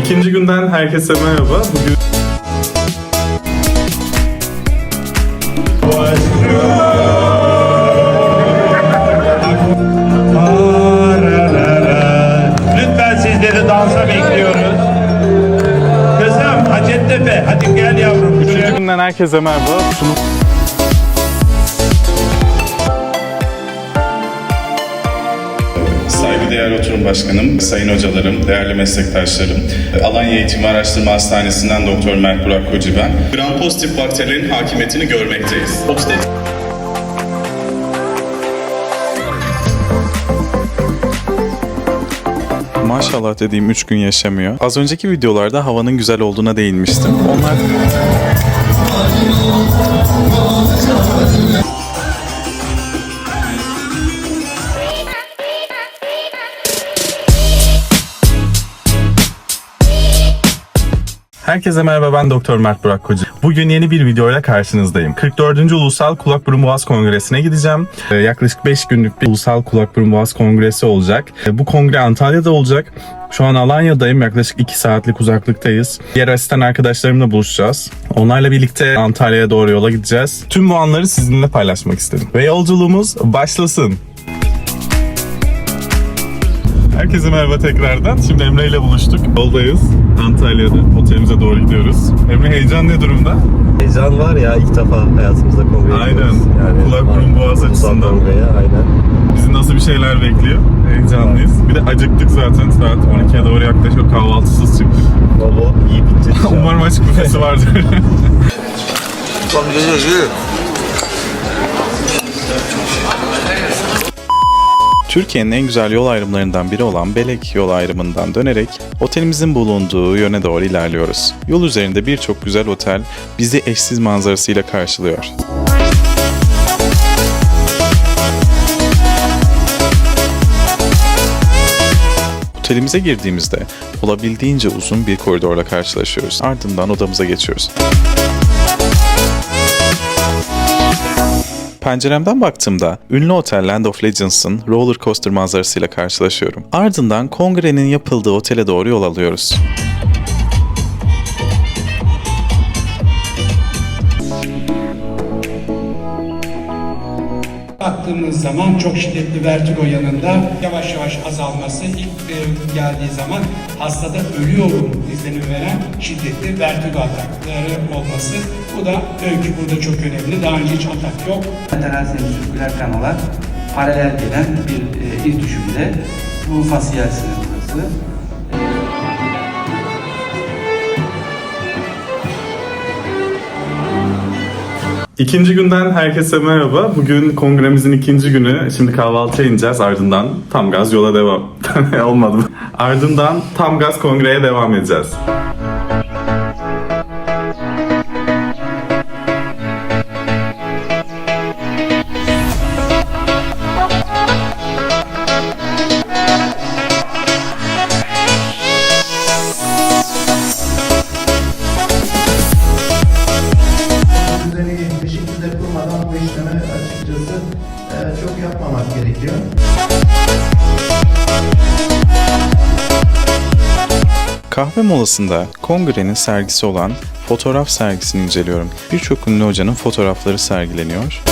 İkinci günden herkese merhaba. Bugün Lütfen sizleri dansa bekliyoruz. Kızım Hacettepe hadi gel yavrum. üçüncü günden herkese merhaba. Sunum Saygıdeğer Oturum Başkanım, sayın hocalarım, değerli meslektaşlarım, Alanya Eğitim ve Araştırma Hastanesi'nden Doktor Mert Burak Koca ben. Gram pozitif bakterilerin hakimiyetini görmekteyiz. Maşallah dediğim 3 gün yaşamıyor. Az önceki videolarda havanın güzel olduğuna değinmiştim. Onlar Herkese merhaba ben Doktor Mert Burak Koca. Bugün yeni bir videoyla karşınızdayım. 44. Ulusal Kulak Burun Boğaz Kongresi'ne gideceğim. Ee, yaklaşık 5 günlük bir Ulusal Kulak Burun Boğaz Kongresi olacak. Ee, bu kongre Antalya'da olacak. Şu an Alanya'dayım. Yaklaşık 2 saatlik uzaklıktayız. Diğer asistan arkadaşlarımla buluşacağız. Onlarla birlikte Antalya'ya doğru yola gideceğiz. Tüm bu anları sizinle paylaşmak istedim. Ve yolculuğumuz başlasın. Herkese merhaba tekrardan. Şimdi Emre ile buluştuk. Yoldayız. Antalya'da. Otelimize doğru gidiyoruz. Emre heyecan ne durumda? Heyecan var ya ilk defa hayatımızda kongre Aynen. yapıyoruz. Kulak, burun, boğaz açısından. kongreye aynen. Bizi nasıl bir şeyler bekliyor? Heyecanlıyız. Bir de acıktık zaten. Saat 12'ye doğru yaklaşıyor. Kahvaltısız çıktık. Baba iyi bitecek. Umarım açık büfesi vardır. Türkiye'nin en güzel yol ayrımlarından biri olan Belek yol ayrımından dönerek otelimizin bulunduğu yöne doğru ilerliyoruz. Yol üzerinde birçok güzel otel bizi eşsiz manzarasıyla karşılıyor. Otelimize girdiğimizde olabildiğince uzun bir koridorla karşılaşıyoruz. Ardından odamıza geçiyoruz. Penceremden baktığımda ünlü otel Land of Legends'ın roller coaster manzarasıyla karşılaşıyorum. Ardından kongrenin yapıldığı otele doğru yol alıyoruz. Baktığımız zaman çok şiddetli vertigo yanında yavaş yavaş azalması ilk geldiği zaman hastada ölüyorum izlenimi veren şiddetli vertigo atakları olması. Bu da öykü burada çok önemli. Daha önce hiç atak yok. lateral semistürküler kanala paralel gelen bir e, iz düşümde. Bu fasiyel sinir burası. İkinci günden herkese merhaba. Bugün kongremizin ikinci günü. Şimdi kahvaltıya ineceğiz. Ardından tam gaz yola devam. Olmadı? Ardından tam gaz kongreye devam edeceğiz. Kahve molasında kongrenin sergisi olan fotoğraf sergisini inceliyorum. Birçok ünlü hocanın fotoğrafları sergileniyor.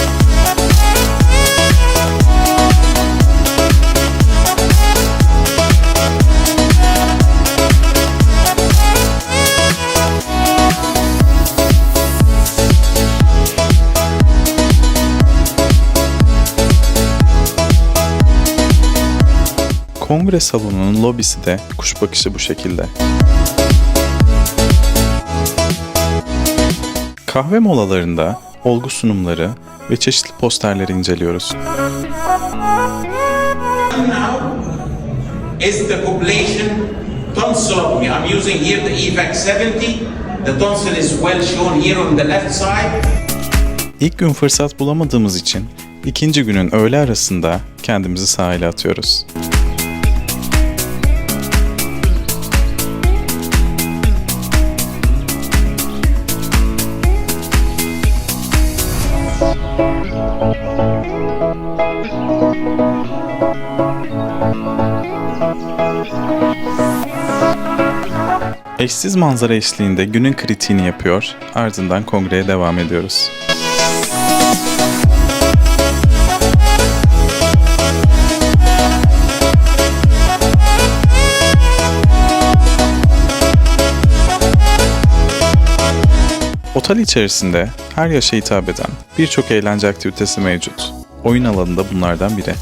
Kongre salonunun lobisi de kuş bakışı bu şekilde. Kahve molalarında olgu sunumları ve çeşitli posterleri inceliyoruz. is the population tonsil. I'm using here the EVAC 70. The tonsil is well shown here on the left side. İlk gün fırsat bulamadığımız için ikinci günün öğle arasında kendimizi sahile atıyoruz. Eşsiz manzara eşliğinde günün kritiğini yapıyor, ardından kongreye devam ediyoruz. Otel içerisinde her yaşa hitap eden birçok eğlence aktivitesi mevcut. Oyun alanı da bunlardan biri.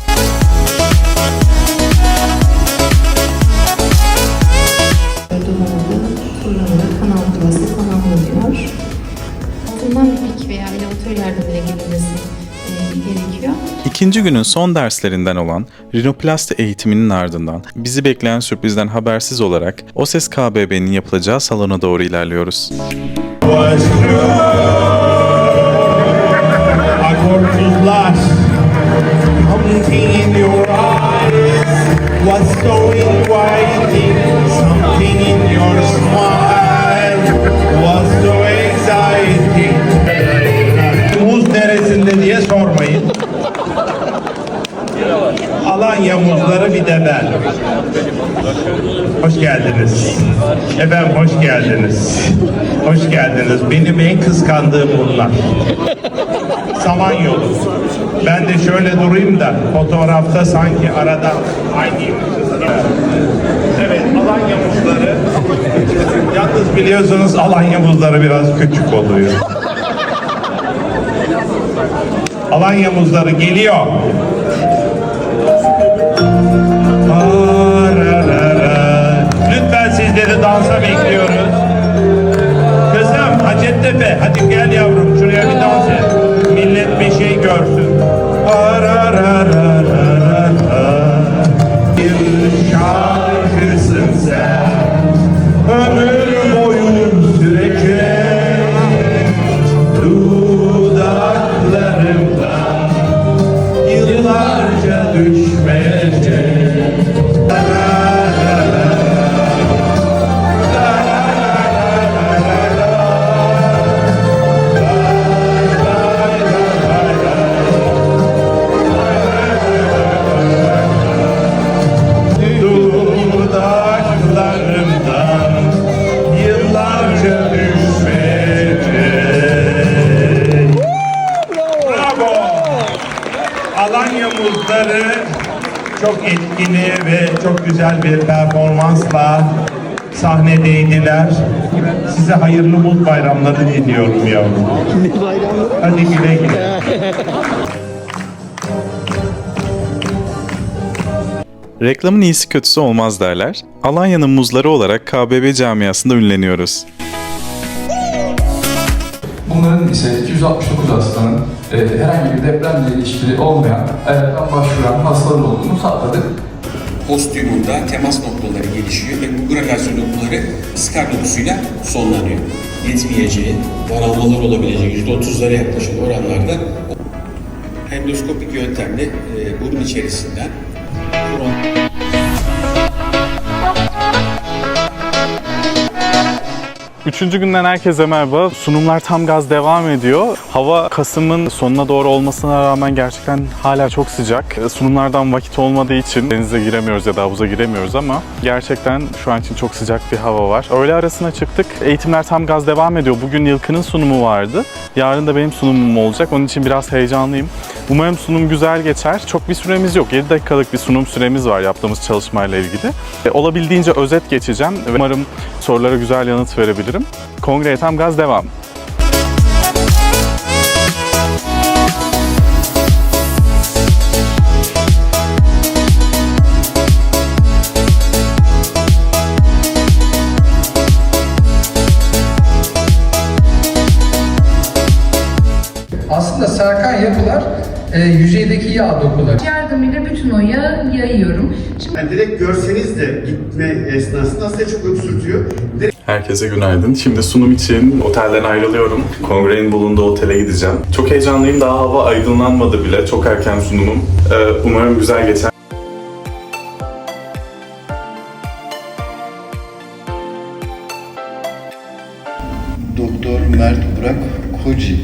İkinci günün son derslerinden olan rinoplasti eğitiminin ardından bizi bekleyen sürprizden habersiz olarak OSES KBB'nin yapılacağı salona doğru ilerliyoruz. was Alanya muzları bir de ben. Hoş geldiniz. Efendim hoş geldiniz. Hoş geldiniz. Benim en kıskandığım bunlar. Samanyolu. Ben de şöyle durayım da fotoğrafta sanki arada gibi. Evet Alanya muzları. Yalnız biliyorsunuz Alanya muzları biraz küçük oluyor. Alanya muzları geliyor. Sizleri dansa bekliyoruz. Kızım Hacettepe hadi gel yavrum şuraya bir dans et. Millet bir şey görsün. Alanya Muzları çok etkili ve çok güzel bir performansla sahnedeydiler. Size hayırlı muz bayramları diliyorum yavrum. Hadi güle güle. Reklamın iyisi kötüsü olmaz derler. Alanya'nın muzları olarak KBB camiasında ünleniyoruz. Bunların ise 269 hastanın e, herhangi bir depremle ilişkili olmayan hayattan başvuran hastalar olduğunu sağladık. Postümunda temas noktaları gelişiyor ve bu gralasyon noktaları skar dokusuyla sonlanıyor. Yetmeyeceği, daralmalar olabileceği %30'lara yaklaşan oranlarda endoskopik yöntemle e, burun içerisinden buran Üçüncü günden herkese merhaba. Sunumlar tam gaz devam ediyor. Hava Kasım'ın sonuna doğru olmasına rağmen gerçekten hala çok sıcak. E, Sunumlardan vakit olmadığı için denize giremiyoruz ya da havuza giremiyoruz ama gerçekten şu an için çok sıcak bir hava var. Öğle arasına çıktık. Eğitimler tam gaz devam ediyor. Bugün Yılkı'nın sunumu vardı. Yarın da benim sunumum olacak. Onun için biraz heyecanlıyım. Umarım sunum güzel geçer. Çok bir süremiz yok. 7 dakikalık bir sunum süremiz var yaptığımız çalışmayla ilgili. E, Olabildiğince özet geçeceğim umarım sorulara güzel yanıt verebilirim. Kongreye tam gaz devam. Aslında sarkan yapılar e, yüzeydeki yağ dokuları. Yardımıyla bütün o yağı yayıyorum. Şimdi Yani direkt görseniz de gitme esnasında size çok öksürtüyor. Herkese günaydın. Şimdi sunum için otelden ayrılıyorum. Kongrenin bulunduğu otele gideceğim. Çok heyecanlıyım. Daha hava aydınlanmadı bile. Çok erken sunumum. Ee, umarım güzel geçer. Doktor Mert Burak Koci.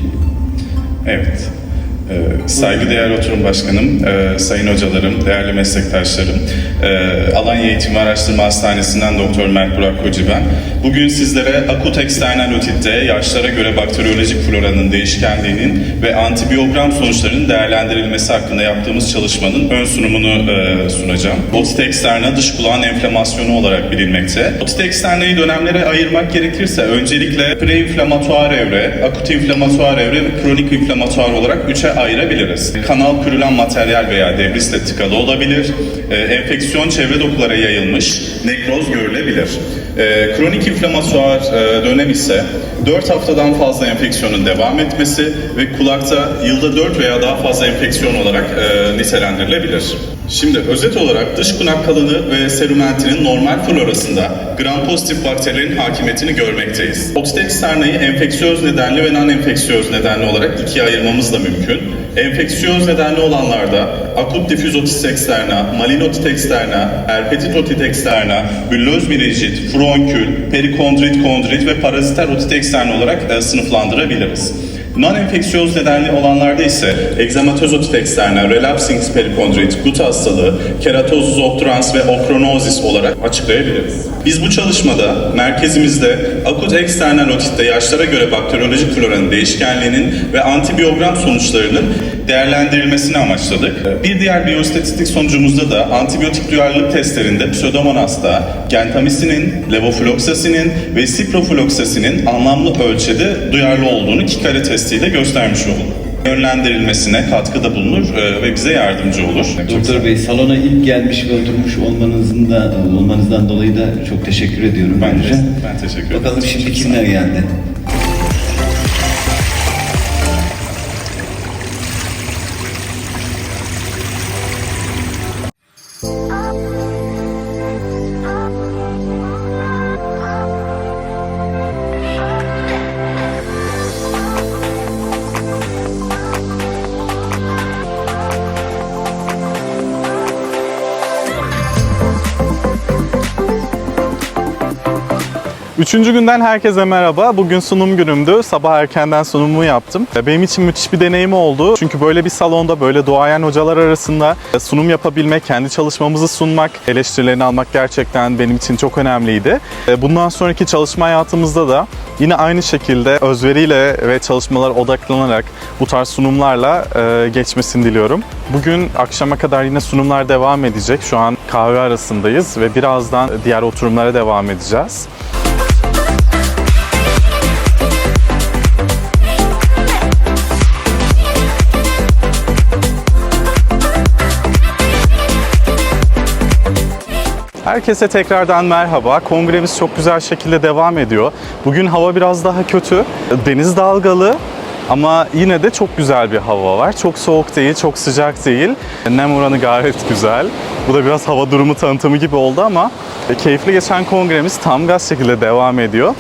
Evet. Ee, Saygıdeğer oturum başkanım, e, sayın hocalarım, değerli meslektaşlarım, e, Alanya Eğitim ve Araştırma Hastanesi'nden Doktor Mert Burak Koca ben. Bugün sizlere akut eksternal otitte yaşlara göre bakteriyolojik floranın değişkenliğinin ve antibiyogram sonuçlarının değerlendirilmesi hakkında yaptığımız çalışmanın ön sunumunu e, sunacağım. Otit eksterna dış kulağın enflamasyonu olarak bilinmekte. Otit eksternayı dönemlere ayırmak gerekirse öncelikle preinflamatuar evre, akut inflamatuar evre ve kronik inflamatuar olarak üçe ayırabiliriz. Kanal kürülen materyal veya debrisle tıkalı olabilir. E, enfeksiyon çevre dokulara yayılmış, nekroz görülebilir. E, kronik inflamatuar e, dönem ise 4 haftadan fazla enfeksiyonun devam etmesi ve kulakta yılda 4 veya daha fazla enfeksiyon olarak e, nitelendirilebilir. Şimdi özet olarak dış kunak kalını ve serumentinin normal florasında gram pozitif bakterilerin hakimiyetini görmekteyiz. Otit eksternayı enfeksiyöz nedenli ve non-enfeksiyöz nedenli olarak ikiye ayırmamız da mümkün. Enfeksiyöz nedenli olanlarda akut difüz otit eksterna, malin otit eksterna, herpetit otit eksterna, büllöz menenjit, bronkül, perikondrit, kondrit ve paraziter otit eksterna olarak e, sınıflandırabiliriz. Non-enfeksiyöz nedenli olanlarda ise egzamatöz otit eksterna, relapsing perikondrit, gut hastalığı, keratozus obturans ve okronozis olarak açıklayabiliriz. Biz bu çalışmada merkezimizde akut eksternal otitte yaşlara göre bakteriyolojik floranın değişkenliğinin ve antibiyogram sonuçlarının değerlendirilmesini amaçladık. Bir diğer biyostatistik sonucumuzda da antibiyotik duyarlılık testlerinde Pseudomonas'ta gentamisinin, levofloxacinin ve ciprofloxacinin anlamlı ölçüde duyarlı olduğunu Kikari testiyle göstermiş olduk. Yönlendirilmesine katkıda bulunur e, ve bize yardımcı olur. Doktor Bey salona ilk gelmiş ve oturmuş olmanızın da olmanızdan dolayı da çok teşekkür ediyorum Ben, ayrıca. ben teşekkür ederim. Bakalım şimdi kimler geldi? Üçüncü günden herkese merhaba. Bugün sunum günümdü. Sabah erkenden sunumumu yaptım. Benim için müthiş bir deneyim oldu. Çünkü böyle bir salonda, böyle duayen hocalar arasında sunum yapabilmek, kendi çalışmamızı sunmak, eleştirilerini almak gerçekten benim için çok önemliydi. Bundan sonraki çalışma hayatımızda da yine aynı şekilde özveriyle ve çalışmalara odaklanarak bu tarz sunumlarla e, geçmesini diliyorum. Bugün akşama kadar yine sunumlar devam edecek. Şu an kahve arasındayız ve birazdan diğer oturumlara devam edeceğiz. Herkese tekrardan merhaba. Kongremiz çok güzel şekilde devam ediyor. Bugün hava biraz daha kötü. Deniz dalgalı ama yine de çok güzel bir hava var. Çok soğuk değil, çok sıcak değil. Nem oranı gayet güzel. Bu da biraz hava durumu tanıtımı gibi oldu ama keyifli geçen kongremiz tam gaz şekilde devam ediyor.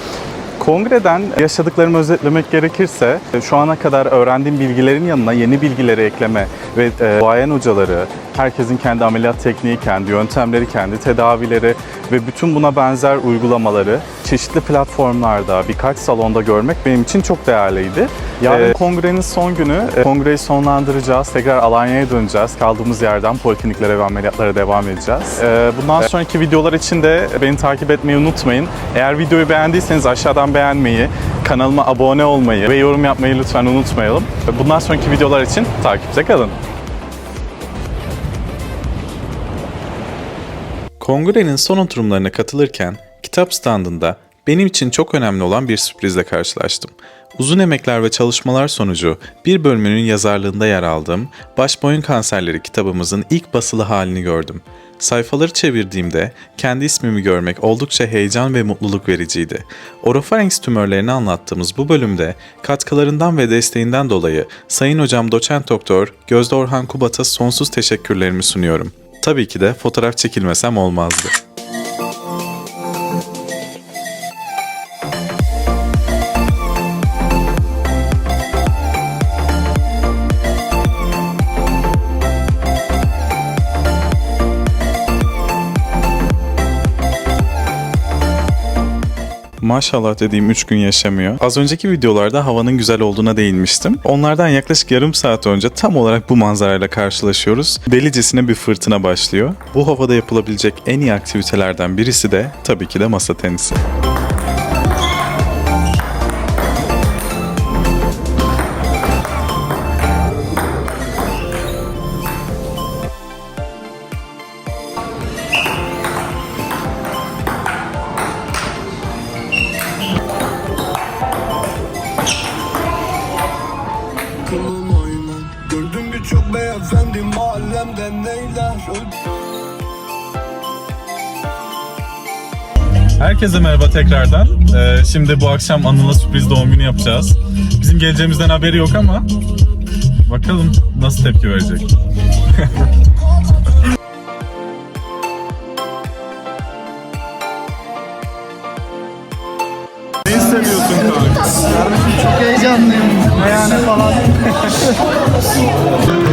Kongreden yaşadıklarımı özetlemek gerekirse şu ana kadar öğrendiğim bilgilerin yanına yeni bilgileri ekleme ve e, duayen hocaları, herkesin kendi ameliyat tekniği, kendi yöntemleri, kendi tedavileri ve bütün buna benzer uygulamaları çeşitli platformlarda, birkaç salonda görmek benim için çok değerliydi. Yarın kongrenin son günü, e, kongreyi sonlandıracağız. Tekrar Alanya'ya döneceğiz. Kaldığımız yerden polikliniklere ve ameliyatlara devam edeceğiz. E, Bundan sonraki videolar için de beni takip etmeyi unutmayın. Eğer videoyu beğendiyseniz aşağıdan beğenmeyi, kanalıma abone olmayı ve yorum yapmayı lütfen unutmayalım. Bundan sonraki videolar için takipte kalın. Kongrenin son oturumlarına katılırken kitap standında benim için çok önemli olan bir sürprizle karşılaştım. Uzun emekler ve çalışmalar sonucu bir bölümünün yazarlığında yer aldığım Baş Boyun Kanserleri kitabımızın ilk basılı halini gördüm. Sayfaları çevirdiğimde kendi ismimi görmek oldukça heyecan ve mutluluk vericiydi. Orofarenks tümörlerini anlattığımız bu bölümde katkılarından ve desteğinden dolayı Sayın Hocam Doçent Doktor Gözde Orhan Kubat'a sonsuz teşekkürlerimi sunuyorum. Tabii ki de fotoğraf çekilmesem olmazdı. Maşallah dediğim 3 gün yaşamıyor. Az önceki videolarda havanın güzel olduğuna değinmiştim. Onlardan yaklaşık yarım saat önce tam olarak bu manzarayla karşılaşıyoruz. Delicesine bir fırtına başlıyor. Bu havada yapılabilecek en iyi aktivitelerden birisi de tabii ki de masa tenisi. Herkese merhaba tekrardan. Ee, şimdi bu akşam Anıl'a sürpriz doğum günü yapacağız. Bizim geleceğimizden haberi yok ama bakalım nasıl tepki verecek. ne istemiyorsun kanka? Çok heyecanlıyım. Meyhane falan.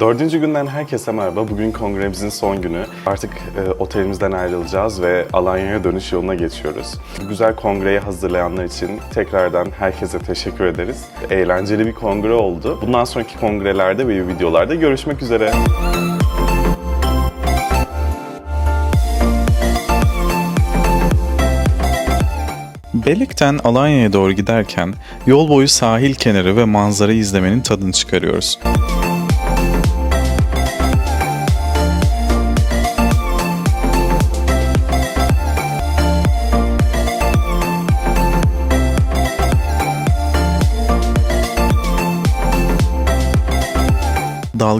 Dördüncü günden herkese merhaba. Bugün kongremizin son günü. Artık e, otelimizden ayrılacağız ve Alanya'ya dönüş yoluna geçiyoruz. Bu güzel kongreyi hazırlayanlar için tekrardan herkese teşekkür ederiz. Eğlenceli bir kongre oldu. Bundan sonraki kongrelerde ve videolarda görüşmek üzere. Belik'ten Alanya'ya doğru giderken yol boyu sahil kenarı ve manzarayı izlemenin tadını çıkarıyoruz.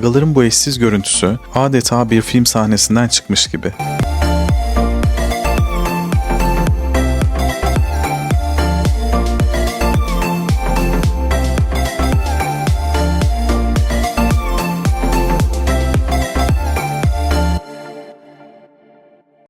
Dalgaların bu eşsiz görüntüsü adeta bir film sahnesinden çıkmış gibi.